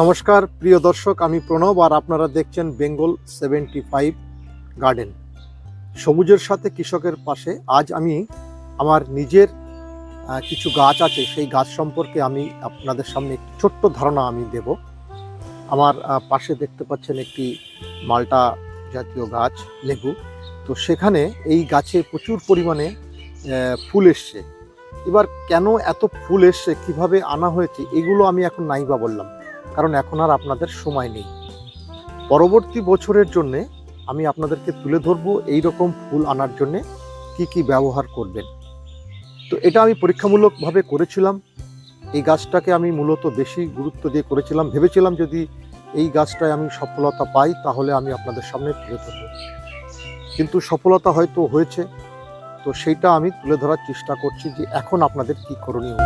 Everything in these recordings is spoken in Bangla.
নমস্কার, প্রিয় দর্শক, আমি প্রণব আর আপনারা দেখছেন বেঙ্গল সেভেন্টি ফাইভ গার্ডেন। সবুজের সাথে কৃষকের পাশে আজ আমি আমার নিজের কিছু গাছ আছে, সেই গাছ সম্পর্কে আমি আপনাদের সামনে ছোট্ট ধারণা আমি দেব। আমার পাশে দেখতে পাচ্ছেন একটি মাল্টা জাতীয় গাছ, লেবু। তো সেখানে এই গাছে প্রচুর পরিমাণে ফুল এসছে। এবার কেন এত ফুল এসছে, কীভাবে আনা হয়েছে, এগুলো আমি এখন নাইবা বললাম। কারণ এখন আর আপনাদের সময় নেই। পরবর্তী বছরের জন্যে আমি আপনাদেরকে তুলে ধরবো এই রকম ফুল আনার জন্যে কি কি ব্যবহার করবেন। তো এটা আমি পরীক্ষামূলকভাবে করেছিলাম। এই গাছটাকে আমি মূলত বেশি গুরুত্ব দিয়ে করেছিলাম। ভেবেছিলাম যদি এই গাছটায় আমি সফলতা পাই, তাহলে আমি আপনাদের সামনে তুলে ধরব। কিন্তু সফলতা হয়তো হয়েছে। তো সেইটা আমি তুলে ধরার চেষ্টা করছি যে এখন আপনাদের কি করণীয়।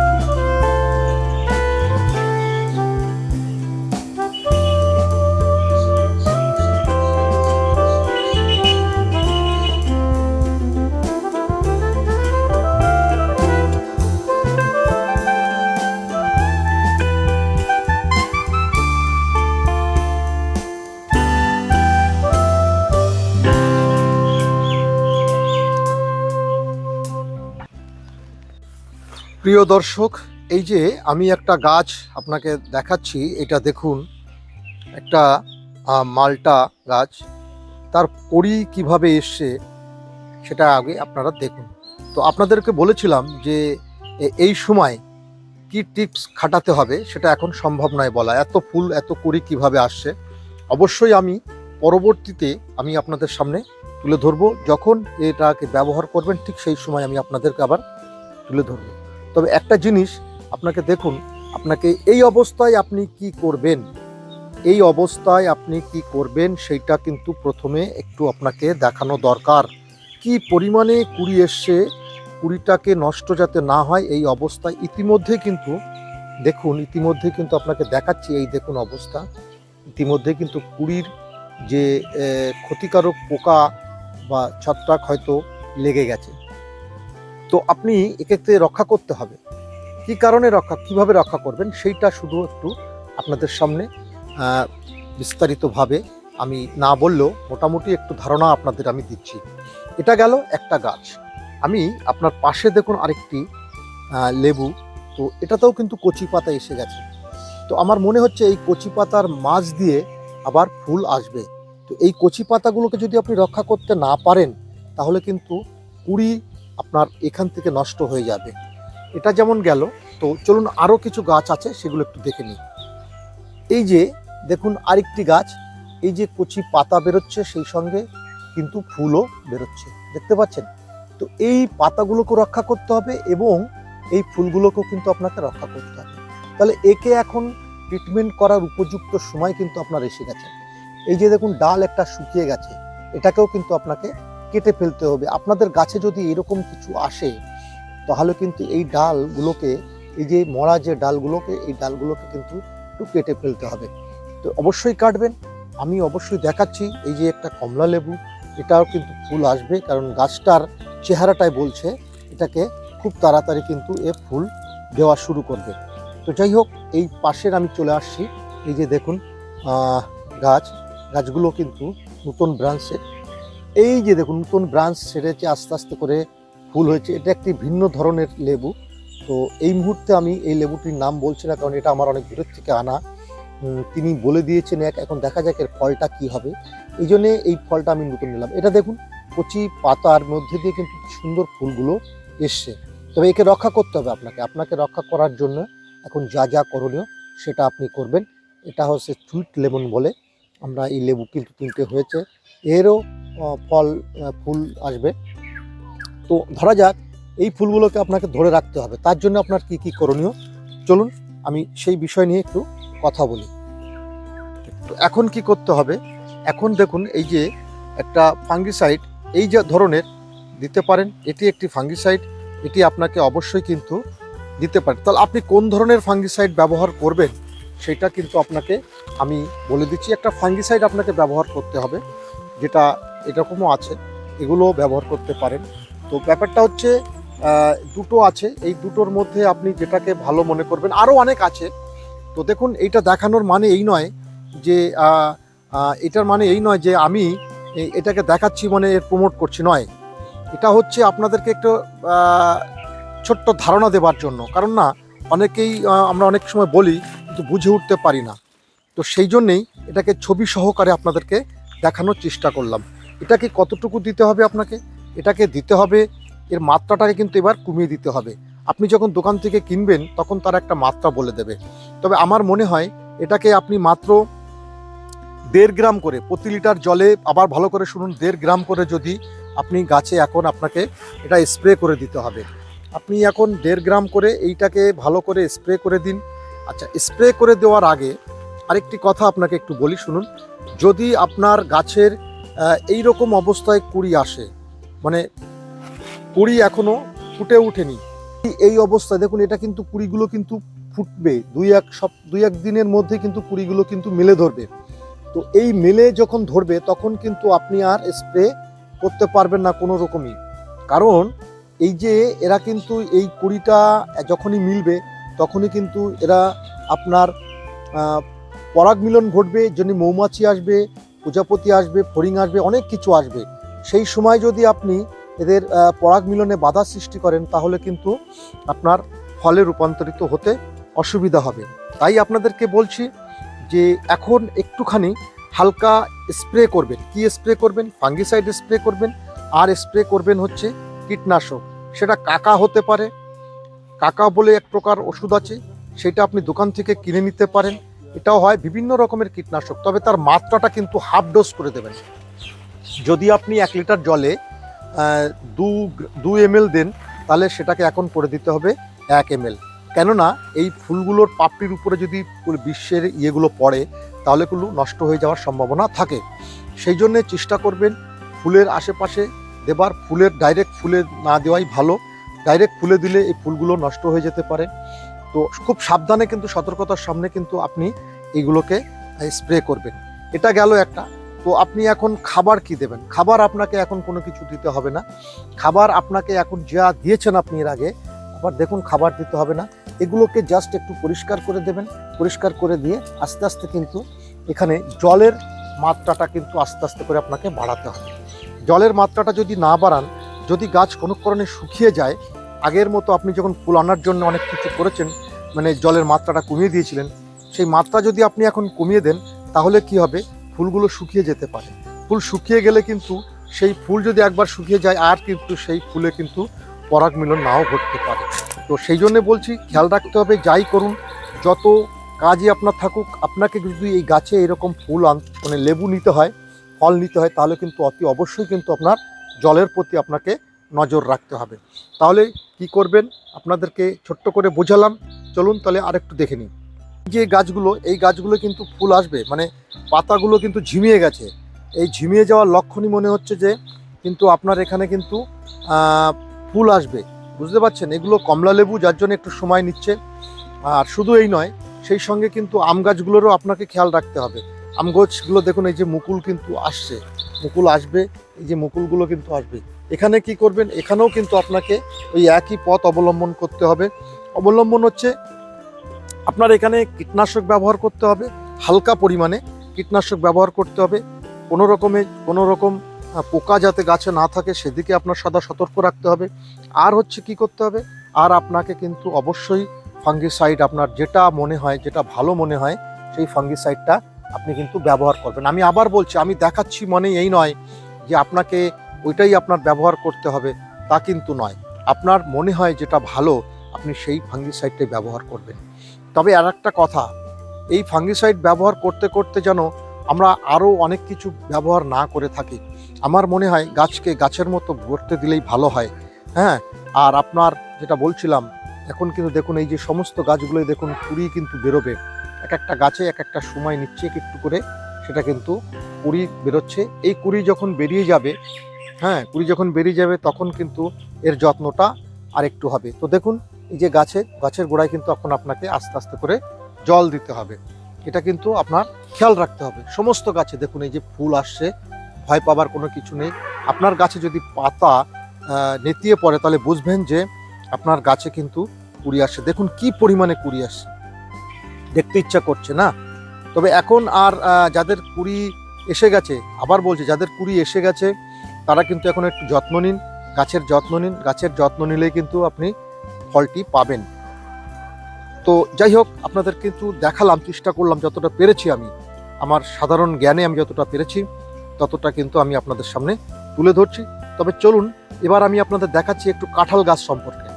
প্রিয় দর্শক, এই যে আমি একটা গাছ আপনাকে দেখাচ্ছি, এটা দেখুন, একটা মালটা গাছ, তার কড়ি কীভাবে এসছে, সেটা আগে আপনারা দেখুন। তো আপনাদেরকে বলেছিলাম যে এই সময় কি টিপস খাটাতে হবে, সেটা এখন সম্ভব নয় বলা। এত ফুল, এত কড়ি কীভাবে আসছে? অবশ্যই আমি পরবর্তীতে আমি আপনাদের সামনে তুলে ধরবো। যখন এটাকে ব্যবহার করবেন, ঠিক সেই সময় আমি আপনাদেরকে আবার তুলে ধরবো। তবে একটা জিনিস আপনাকে দেখুন, আপনাকে এই অবস্থায় আপনি কি করবেন? এই অবস্থায় আপনি কি করবেন সেইটা কিন্তু প্রথমে একটু আপনাকে দেখানো দরকার। কি পরিমাণে কুড়ি এসছে, কুড়িটাকে নষ্ট যাতে না হয় এই অবস্থায় ইতিমধ্যে কিন্তু, দেখুন, ইতিমধ্যে কিন্তু আপনাকে দেখাচ্ছি এই দেখুন অবস্থা। ইতিমধ্যে কিন্তু কুড়ির যে ক্ষতিকারক পোকা বা ছত্রাক হয়তো লেগে গেছে। তো আপনি এক্ষেত্রে রক্ষা করতে হবে। কি কারণে রক্ষা, কীভাবে রক্ষা করবেন সেইটা শুধু একটু আপনাদের সামনে বিস্তারিতভাবে আমি না বললেও মোটামুটি একটু ধারণা আপনাদের আমি দিচ্ছি। এটা গেল একটা গাছ। আমি আপনার পাশে দেখুন আরেকটি লেবু। তো এটাতেও কিন্তু কচি পাতা এসে গেছে। তো আমার মনে হচ্ছে এই কচি পাতার মাঝ দিয়ে আবার ফুল আসবে। তো এই কচি পাতাগুলোকে যদি আপনি রক্ষা করতে না পারেন, তাহলে কিন্তু কুড়ি আপনার এখান থেকে নষ্ট হয়ে যাবে। এটা যেমন গেল, তো চলুন আরও কিছু গাছ আছে, সেগুলো একটু দেখে নিই। এই যে, দেখুন আরেকটি গাছ, এই যে কচি পাতা বেরোচ্ছে সেই সঙ্গে, কিন্তু ফুলও বেরোচ্ছে, দেখতে পাচ্ছেন? তো এই পাতাগুলোকে রক্ষা করতে হবে এবং এই ফুলগুলোকেও কিন্তু আপনাকে রক্ষা করতে হবে। তাহলে একে এখন ট্রিটমেন্ট করার উপযুক্ত সময় কিন্তু আপনার এসে গেছে। এই যে দেখুন, ডাল একটা শুকিয়ে গেছে, এটাকেও কিন্তু আপনাকে কেটে ফেলতে হবে। আপনাদের গাছে যদি এরকম কিছু আসে, তাহলে কিন্তু এই ডালগুলোকে, এই যে মরা যে ডালগুলোকে, এই ডালগুলোকে কিন্তু একটু কেটে ফেলতে হবে। তো অবশ্যই কাটবেন। আমি অবশ্যই দেখাচ্ছি এই যে একটা কমলা লেবু, এটাও কিন্তু ফুল আসবে, কারণ গাছটার চেহারাটাই বলছে, এটাকে খুব তাড়াতাড়ি কিন্তু এ ফুল দেওয়া শুরু করবে। তো যাই হোক, এই পাশের আমি চলে আসছি। এই যে দেখুন গাছ, গাছগুলো কিন্তু নতুন ব্রাঞ্চে এই যে দেখুন, নতুন ব্রাঞ্চ ছেড়েছে আস্তে আস্তে করে ফুল হয়েছে। এটা একটি ভিন্ন ধরনের লেবু। তো এই মুহূর্তে আমি এই লেবুটির নাম বলছি না, কারণ এটা আমার অনেক দূরের থেকে আনা। তিনি বলে দিয়েছেন এক, এখন দেখা যাক এর ফলটা কি হবে। এই জন্যে এই ফলটা আমি নতুন নিলাম। এটা দেখুন, কচি পাতার মধ্যে দিয়ে কিন্তু সুন্দর ফুলগুলো এসছে। তবে একে রক্ষা করতে হবে আপনাকে। আপনাকে রক্ষা করার জন্য এখন যা যা করণীয় সেটা আপনি করবেন। এটা হচ্ছে সুইট লেমন বলে। আমরা এই লেবু কিন্তু কিনতে হয়েছে। এরও ফল ফুল আসবে। তো ধরা যাক, এই ফুলগুলোকে আপনাকে ধরে রাখতে হবে। তার জন্য আপনার কি কি করণীয়? চলুন, আমি সেই বিষয় নিয়ে একটু কথা বলি। তো এখন কি করতে হবে? এখন দেখুন, এই যে একটা ফাঙ্গিসাইড, এই যে ধরনের দিতে পারেন, এটি একটি ফাঙ্গিসাইড, এটি আপনাকে অবশ্যই কিন্তু দিতে পারেন তাহলে আপনি কোন ধরনের ফাঙ্গিসাইড ব্যবহার করবেন? সেটা কিন্তু আপনাকে, আমি বলে দিচ্ছি, একটা ফাঙ্গিসাইড আপনাকে ব্যবহার করতে হবে। যেটা এরকমও আছে এগুলো ব্যবহার করতে পারেন। তো ব্যাপারটা হচ্ছে দুটো আছে। এই দুটোর মধ্যে আপনি যেটাকে ভালো মনে করবেন, আরও অনেক আছে। তো দেখুন, এইটা দেখানোর মানে এই নয় যে এটার মানে এই নয় যে আমি এটাকে দেখাচ্ছি মানে এর প্রমোট করছি, নয়। এটা হচ্ছে আপনাদেরকে একটু ছোট্ট ধারণা দেবার জন্য। কারণ না, অনেকেই আমরা অনেক সময় বলি, কিন্তু বুঝে উঠতে পারি না। তো সেই জন্যেই এটাকে ছবি সহকারে আপনাদেরকে দেখানোর চেষ্টা করলাম। এটাকে কতটুকু দিতে হবে আপনাকে? এটাকে দিতে হবে, এর মাত্রাটাকে কিন্তু এবার কমিয়ে দিতে হবে। আপনি যখন দোকান থেকে কিনবেন, তখন তার একটা মাত্রা বলে দেবে। তবে আমার মনে হয়, এটাকে আপনি মাত্র দেড় গ্রাম করে, প্রতি লিটার জলে, আবার ভালো করে শুনুন, দেড় গ্রাম করে যদি আপনি গাছে এখন আপনাকে এটা স্প্রে করে দিতে হবে। আপনি এখন দেড় গ্রাম করে এইটাকে ভালো করে স্প্রে করে দিন। আচ্ছা স্প্রে করে দেওয়ার আগে আরেকটি কথা আপনাকে একটু বলি শুনুন। যদি আপনার গাছের এই রকম অবস্থায় কুড়ি আসে মানে কুড়ি এখনও ফুটে ওঠেনি, এই অবস্থায় দেখুন এটা কিন্তু কুড়িগুলো কিন্তু ফুটবে, দুই এক সপ, দুই এক দিনের মধ্যে কিন্তু কুড়িগুলো কিন্তু মেলে ধরবে। তো এই মেলে যখন ধরবে, তখন কিন্তু আপনি আর স্প্রে করতে পারবেন না কোনো রকমই। কারণ এই যে এরা কিন্তু এই কুড়িটা যখনই মিলবে, তখনই কিন্তু এরা আপনার পরাগ মিলন ঘটবে জন্য মৌমাছি আসবে, প্রজাপতি আসবে, ফড়িং আসবে, অনেক কিছু আসবে। সেই সময় যদি আপনি এদের পরাগ মিলনে বাধা সৃষ্টি করেন, তাহলে কিন্তু আপনার ফলে রূপান্তরিত হতে অসুবিধা হবে। তাই আপনাদেরকে বলছি যে এখন একটুখানি হালকা স্প্রে করবেন। কি স্প্রে করবেন? ফাঙ্গিসাইড স্প্রে করবেন। আর স্প্রে করবেন হচ্ছে কীটনাশক। সেটা কাকা হতে পারে। কাকা বলে এক প্রকার ওষুধ আছে। সেটা আপনি দোকান থেকে কিনে নিতে পারেন। এটাও হয় বিভিন্ন রকমের কীটনাশক, তবে তার মাত্রাটা কিন্তু হাফ ডোজ করে দেবেন। যদি আপনি এক লিটার জলে দু দু এম দেন, তাহলে সেটাকে এখন করে দিতে হবে এক এম কেননা, এই ফুলগুলোর পাপড়ির উপরে যদি বিশ্বের ইয়েগুলো পড়ে, তাহলে কিন্তু নষ্ট হয়ে যাওয়ার সম্ভাবনা থাকে। সেই জন্যে চেষ্টা করবেন ফুলের আশেপাশে দেবার, ফুলের ডাইরেক্ট ফুলে না দেওয়াই ভালো। ডাইরেক্ট ফুলে দিলে এই ফুলগুলো নষ্ট হয়ে যেতে পারে। তো খুব সাবধানে কিন্তু সতর্কতার সামনে কিন্তু আপনি এগুলোকে স্প্রে করবেন। এটা গেল একটা। তো আপনি এখন খাবার কি দেবেন? খাবার আপনাকে এখন কোনো কিছু দিতে হবে না। খাবার আপনাকে এখন যা দিয়েছেন আপনি এর আগে, আবার দেখুন খাবার দিতে হবে না। এগুলোকে জাস্ট একটু পরিষ্কার করে দেবেন। পরিষ্কার করে দিয়ে আস্তে আস্তে কিন্তু এখানে জলের মাত্রাটা কিন্তু আস্তে আস্তে করে আপনাকে বাড়াতে হবে। জলের মাত্রাটা যদি না বাড়ান, যদি গাছ কোনো কারণে শুকিয়ে যায় আগের মতো আপনি যখন ফুল আনার জন্য অনেক কিছু করেছেন মানে জলের মাত্রাটা কমিয়ে দিয়েছিলেন, সেই মাত্রা যদি আপনি এখন কমিয়ে দেন, তাহলে কি হবে? ফুলগুলো শুকিয়ে যেতে পারে। ফুল শুকিয়ে গেলে কিন্তু সেই ফুল যদি একবার শুকিয়ে যায়, আর কিন্তু সেই ফুলে কিন্তু পরাগ মিলন নাও ঘটতে পারে। তো সেই জন্য বলছি, খেয়াল রাখতে হবে, যাই করুন, যত কাজই আপনার থাকুক, আপনাকে যদি এই গাছে এরকম ফুল আন মানে লেবু নিতে হয়, ফল নিতে হয়, তাহলে কিন্তু অতি অবশ্যই কিন্তু আপনার জলের প্রতি আপনাকে নজর রাখতে হবে। তাহলে কি করবেন? আপনাদেরকে ছোট্ট করে বোঝালাম। চলুন তাহলে আরেকটু দেখে নিই। যে গাছগুলো, এই গাছগুলো কিন্তু ফুল আসবে। মানে পাতাগুলো কিন্তু ঝিমিয়ে গেছে। এই ঝিমিয়ে যাওয়ার লক্ষণই মনে হচ্ছে যে, কিন্তু আপনার এখানে কিন্তু ফুল আসবে। বুঝতে পারছেন? এগুলো কমলা লেবু, যার জন্য একটু সময় নিচ্ছে। আর শুধু এই নয়, সেই সঙ্গে কিন্তু আম গাছগুলোরও আপনাকে খেয়াল রাখতে হবে। আম গাছগুলো দেখুন, এই যে মুকুল কিন্তু আসছে। মুকুল আসবে, এই যে মুকুলগুলো কিন্তু আসবে। এখানে কি করবেন? এখানেও কিন্তু আপনাকে ওই একই পথ অবলম্বন করতে হবে। অবলম্বন হচ্ছে আপনার এখানে কীটনাশক ব্যবহার করতে হবে, হালকা পরিমাণে কীটনাশক ব্যবহার করতে হবে। কোনো রকমে, কোনো রকম পোকা যাতে গাছে না থাকে সেদিকে আপনার সদা সতর্ক রাখতে হবে। আর হচ্ছে কি করতে হবে? আর আপনাকে কিন্তু অবশ্যই ফাঙ্গিসাইড আপনার যেটা মনে হয়, যেটা ভালো মনে হয়, সেই ফাঙ্গিসাইডটা আপনি কিন্তু ব্যবহার করবেন। আমি আবার বলছি, আমি দেখাচ্ছি মনে এই নয় যে আপনাকে ওইটাই আপনার ব্যবহার করতে হবে, তা কিন্তু নয়। আপনার মনে হয় যেটা ভালো, আপনি সেই ফাঙ্গিসাইডটাই ব্যবহার করবেন। তবে আর একটা কথা, এই ফাঙ্গিসাইড ব্যবহার করতে করতে যেন আমরা আরও অনেক কিছু ব্যবহার না করে থাকি। আমার মনে হয় গাছকে গাছের মতো গড়তে দিলেই ভালো হয়। হ্যাঁ আর আপনার যেটা বলছিলাম, এখন কিন্তু দেখুন এই যে সমস্ত গাছগুলোই দেখুন কুড়ি কিন্তু বেরোবে। এক একটা গাছে এক একটা সময় নিচ্ছে একটু করে, সেটা কিন্তু কুড়ি বেরোচ্ছে। এই কুড়ি যখন বেরিয়ে যাবে হ্যাঁ কুড়ি যখন বেরিয়ে যাবে তখন কিন্তু এর যত্নটা আর একটু হবে। তো দেখুন, এই যে গাছে, গাছের গোড়ায় কিন্তু এখন আপনাকে আস্তে আস্তে করে জল দিতে হবে। এটা কিন্তু আপনার খেয়াল রাখতে হবে। সমস্ত গাছে দেখুন, এই যে ফুল আসছে, ভয় পাবার কোনো কিছু নেই। আপনার গাছে যদি পাতা নেতিয়ে পড়ে, তাহলে বুঝবেন যে আপনার গাছে কিন্তু কুড়ি আসছে। দেখুন কি পরিমাণে কুড়ি আসছে। দেখতে ইচ্ছা করছে না? তবে এখন আর যাদের কুড়ি এসে গেছে, আবার বলছে, যাদের কুড়ি এসে গেছে তারা কিন্তু এখন একটু যত্ন নিন, গাছের যত্ন নিন, গাছের যত্ন নিলেই কিন্তু আপনি ফলটি পাবেন। তো যাই হোক, আপনাদের কিন্তু দেখালাম, চেষ্টা করলাম যতটা পেরেছি আমি। আমার সাধারণ জ্ঞানে আমি যতটা পেরেছি, ততটা কিন্তু আমি আপনাদের সামনে তুলে ধরছি। তবে চলুন, এবার আমি আপনাদের দেখাচ্ছি একটু কাঁঠাল গাছ সম্পর্কে।